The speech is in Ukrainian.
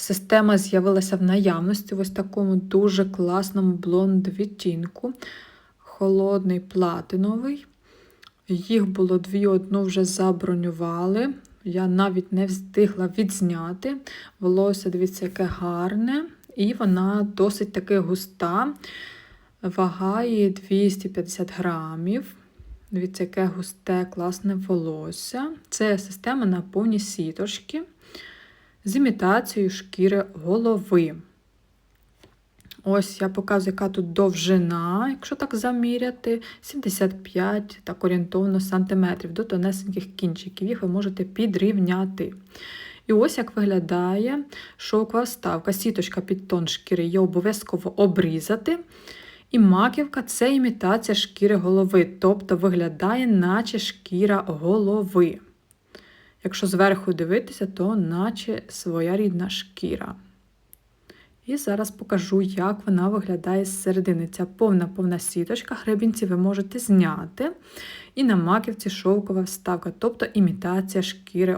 Система з'явилася в наявності в ось такому дуже класному блонд відтінку. Холодний платиновий. Їх було дві, одну вже забронювали. Я навіть не встигла відзняти. Волосся, дивіться, яке гарне. І вона досить таки густа. Вага її 250 грамів. Дивіться, яке густе, класне волосся. Це система на повні сіточки з імітацією шкіри голови. Ось я показую, яка тут довжина, якщо так заміряти, 75 так орієнтовно сантиметрів до тонесеньких кінчиків. Їх ви можете підрівняти. І ось як виглядає шовкова вставка. Сіточка під тон шкіри є обов'язково обрізати. І маківка це імітація шкіри голови, тобто виглядає, наче шкіра голови. Якщо зверху дивитися, то наче своя рідна шкіра. І зараз покажу, як вона виглядає з середини. Ця повна-повна сіточка. Гребінці ви можете зняти. І на маківці шовкова вставка, тобто імітація шкіри